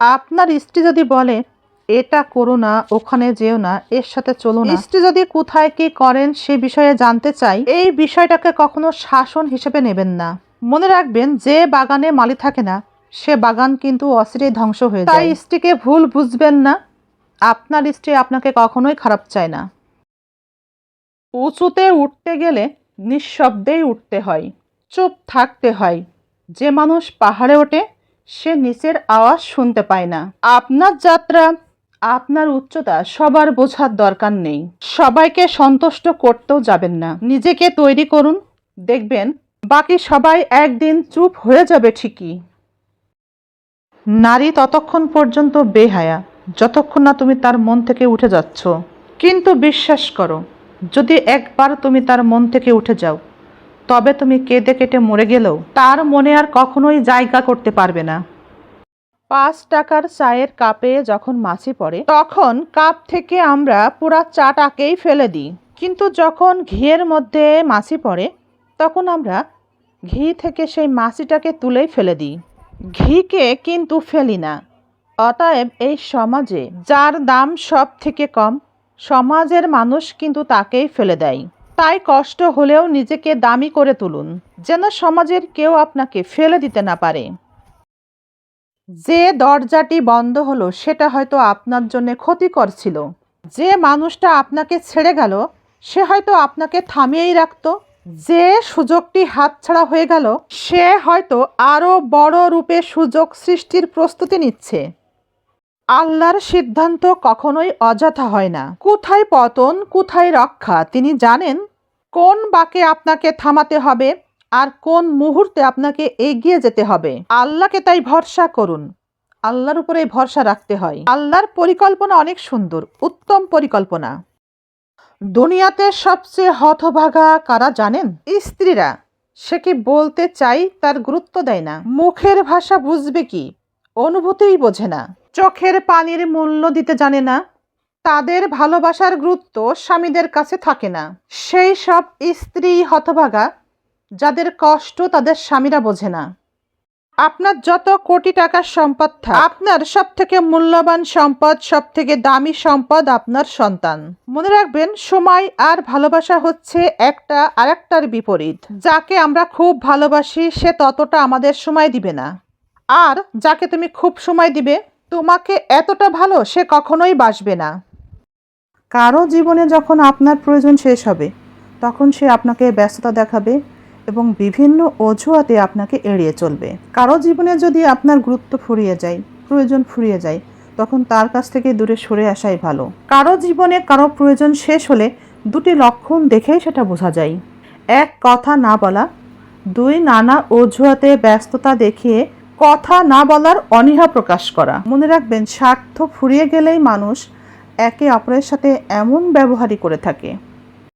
আপনার স্ত্রী যদি বলে, এটা করো না, ওখানে যেও না, এর সাথে চলো না। স্ত্রী যদি কোথায় কি করেন সে বিষয়ে জানতে চাই, এই বিষয়টাকে কখনো শাসন হিসেবে নেবেন না। মনে রাখবেন, যে বাগানে মালি থাকে না, সে বাগান কিন্তু অস্থিরেই ধ্বংস হয়ে যায়। তাই স্ত্রীকে ভুল বুঝবেন না। আপনার স্ত্রী আপনাকে কখনোই খারাপ চায় না। উঁচুতে উঠতে গেলে নিঃশব্দেই উঠতে হয়, চুপ থাকতে হয়। যে মানুষ পাহাড়ে ওঠে সে নিচের আওয়াজ শুনতে পায় না। আপনার যাত্রা, আপনার উচ্চতা সবার বোঝার দরকার নেই। সবাইকে সন্তুষ্ট করতেও যাবেন না। নিজেকে তৈরি করুন, দেখবেন বাকি সবাই একদিন চুপ হয়ে যাবে ঠিকই। নারী ততক্ষণ পর্যন্ত বেহায়া, যতক্ষণ না তুমি তার মন থেকে উঠে যাচ্ছ। কিন্তু বিশ্বাস করো, যদি একবার তুমি তার মন থেকে উঠে যাও তবে তুমি কেঁদে কেটে মরে গেলেও তার মনে আর কখনোই জায়গা করতে পারবে না। পাঁচ টাকার চায়ের কাপে যখন মাছি পড়ে, তখন কাপ থেকে আমরা পুরা চাটাকেই ফেলে দিই। কিন্তু যখন ঘিয়ের মধ্যে মাছি পড়ে, তখন আমরা ঘি থেকে সেই মাছিটাকে তুলেই ফেলে দিই। ঘিকে কিন্তু ফেলি না। অতএব এই সমাজে যার দাম সব থেকে কম, সমাজের মানুষ কিন্তু তাকেই ফেলে দেয়। তাই কষ্ট হলেও নিজেকে দামি করে তুলুন, যেন সমাজের কেউ আপনাকে ফেলে দিতে না পারে। যে দরজাটি বন্ধ হলো, সেটা হয়তো আপনার জন্য ক্ষতিকর ছিল। যে মানুষটা আপনাকে ছেড়ে গেল, সে হয়তো আপনাকে থামিয়েই রাখত। যে সুযোগটি হাতছাড়া হয়ে গেল, সে হয়তো আরও বড় রূপে সুযোগ সৃষ্টির প্রস্তুতি নিচ্ছে। আল্লাহর সিদ্ধান্ত কখনোই অযথা হয় না। কোথায় পতন, কোথায় রক্ষা, তিনি জানেন কোন বাকে আপনাকে থামাতে হবে আর কোন মুহূর্তে আপনাকে এগিয়ে যেতে হবে। আল্লাহকে তাই ভরসা করুন। আল্লাহর উপরে ভরসা রাখতে হয়। আল্লাহর পরিকল্পনা অনেক সুন্দর, উত্তম পরিকল্পনা। দুনিয়াতে সবচেয়ে হতভাগা কারা জানেন? স্ত্রীরা। সে কি বলতে চাই তার গুরুত্ব দেয় না। মুখের ভাষা বুঝবে কি? অনুভূতিই বোঝে না। চোখের পানির মূল্য দিতে জানে না। তাদের ভালোবাসার গুরুত্ব স্বামীদের কাছে থাকে না। সেই সব স্ত্রী হতভাগা, যাদের কষ্ট তাদের স্বামীরা বোঝে না। আপনার যত কোটি টাকার সম্পদ থাক, আপনার সব থেকে মূল্যবান সম্পদ সব থেকে দামি সম্পদ আপনার সন্তান। মনে রাখবেন, সময় আর ভালোবাসা হচ্ছে একটা আরেকটার বিপরীত। যাকে আমরা খুব ভালোবাসি, সে ততটা আমাদের সময় দিবে না। আর যাকে তুমি খুব সময় দিবে তোমাকে এতটা ভালো সে কখনোই বাসবে না। কারও জীবনে যখন আপনার প্রয়োজন শেষ হবে, তখন সে আপনাকে ব্যস্ততা দেখাবে এবং বিভিন্ন অজুহাতে আপনাকে এড়িয়ে চলবে। কারও জীবনে যদি আপনার গুরুত্ব ফুরিয়ে যায়, প্রয়োজন ফুরিয়ে যায়, তখন তার কাছ থেকে দূরে সরে আসাই ভালো। কারও জীবনে কারও প্রয়োজন শেষ হলে দুটি লক্ষণ দেখেই সেটা বোঝা যায়। এক, কথা না বলা। দুই, নানা অজুহাতে ব্যস্ততা দেখিয়ে কথা না বলার অনীহা প্রকাশ করা। মনে রাখবেন, স্বার্থ ফুরিয়ে গেলেই মানুষ একে অপরের সাথে এমন ব্যবহারই করে থাকে।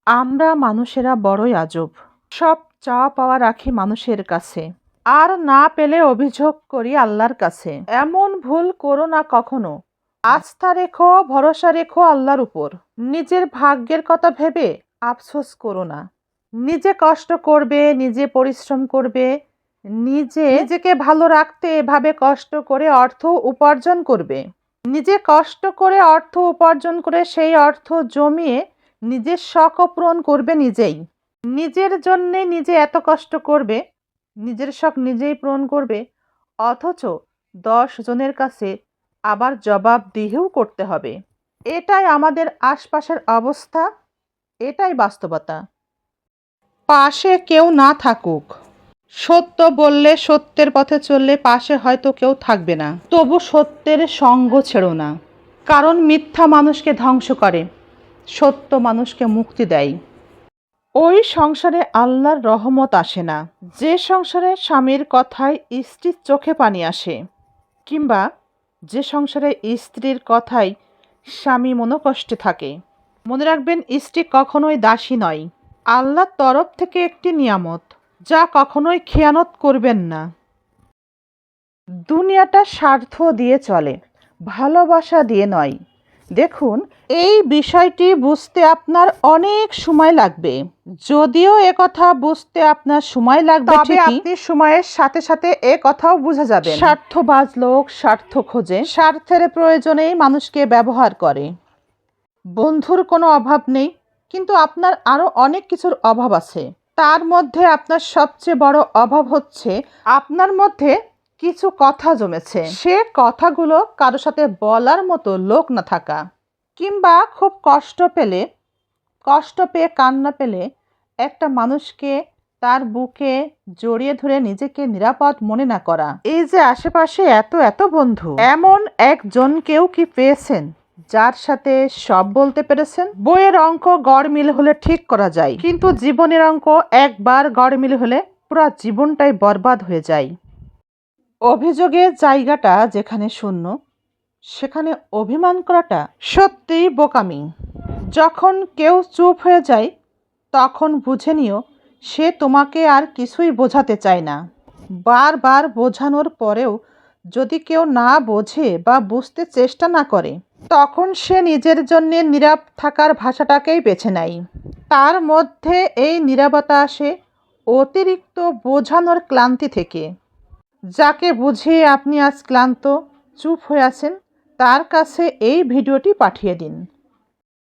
আমরা মানুষেরা বড়ই আজব। সব চাওয়া পাওয়া রাখি মানুষের কাছে। আর না পেলে অভিযোগ করি আল্লাহর কাছে। এমন ভুল করো না কখনো। আস্থা রেখো, ভরসা রেখো আল্লাহর উপর। নিজের ভাগ্যের কথা ভেবে আফসোস করো না। নিজে কষ্ট করবে, নিজে পরিশ্রম করবে নিজে নিজেকে ভালো রাখতে এভাবে কষ্ট করে অর্থ উপার্জন করবে। নিজে কষ্ট করে অর্থ উপার্জন করে সেই অর্থ জমিয়ে নিজের শখ পূরণ করবে নিজেই। নিজের জন্যে নিজে এত কষ্ট করবে, নিজের শখ নিজেই পূরণ করবে, অথচ দশ জনের কাছে আবার জবাব দিয়েও করতে হবে। এটাই আমাদের আশপাশের অবস্থা, এটাই বাস্তবতা। পাশে কেউ না থাকুক। সত্য বললে সত্যের পথে চললে পাশে হয়তো কেউ থাকবে না। তবু সত্যের সঙ্গ ছেড়ো না। কারণ মিথ্যা মানুষকে ধ্বংস করে। সত্য মানুষকে মুক্তি দেয়। ওই সংসারে আল্লাহর রহমত আসে না। যে সংসারে স্বামীর কথায় স্ত্রীর চোখে পানি আসে কিংবা যে সংসারে স্ত্রীর কথায় স্বামী মনোকষ্টে থাকে। মনে রাখবেন, স্ত্রী কখনোই দাসী নয়। আল্লাহর তরফ থেকে একটি নিয়ামত। যা কখনোই খেয়ানত করবেন না। দুনিয়াটা স্বার্থ দিয়ে চলে ভালোবাসা দিয়ে নয়। দেখুন এই বিষয়টি বুঝতে আপনার অনেক সময় লাগবে। যদিও এ কথা বুঝতে আপনার সময় লাগবে তবে আপনি সময়ের সাথে সাথে এ কথাও বুঝে যাবেন। স্বার্থবাজ লোক স্বার্থ খোঁজে স্বার্থের প্রয়োজনেই মানুষকে ব্যবহার করে। বন্ধুর কোনো অভাব নেই কিন্তু আপনার আরও অনেক কিছুর অভাব আছে। তার মধ্যে আপনার সবচেয়ে বড় অভাব হচ্ছে আপনার মধ্যে কিছু কথা জমেছে। সে কথাগুলো কারও সাথে বলার মতো লোক না থাকা। কিংবা খুব কষ্ট পেলে, কষ্ট পেয়ে কান্না পেলে একটা মানুষকে তার বুকে জড়িয়ে ধরে নিজেকে নিরাপদ মনে না করা। এই যে আশেপাশে এত এত বন্ধু, এমন একজনকেও কি পেয়েছেন? যার সাথে সব বলতে পেরেছেন, বইয়ের অঙ্ক গড়মিল হলে ঠিক করা যায়, কিন্তু জীবনের অঙ্ক একবার গড়মিল হলে পুরো জীবনটাই বরবাদ হয়ে যায়। অভিযোগের জায়গাটা যেখানে শূন্য, সেখানে অভিমান করাটা সত্যিই বোকামি। যখন কেউ চুপ হয়ে যায়, তখন বুঝে নিও, সে তোমাকে আর কিছুই বোঝাতে চায় না। বারবার বোঝানোর পরেও যদি কেউ না বোঝে বা বুঝতে চেষ্টা না করে তখন সে নিজের জন্যে নীরব থাকার ভাষাটাকেই বেছে নেয়। তার মধ্যে এই নীরবতা আসে অতিরিক্ত বোঝানোর ক্লান্তি থেকে। যাকে বুঝিয়ে আপনি আজ ক্লান্ত, চুপ হয়ে আছেন, তার কাছে এই ভিডিওটি পাঠিয়ে দিন।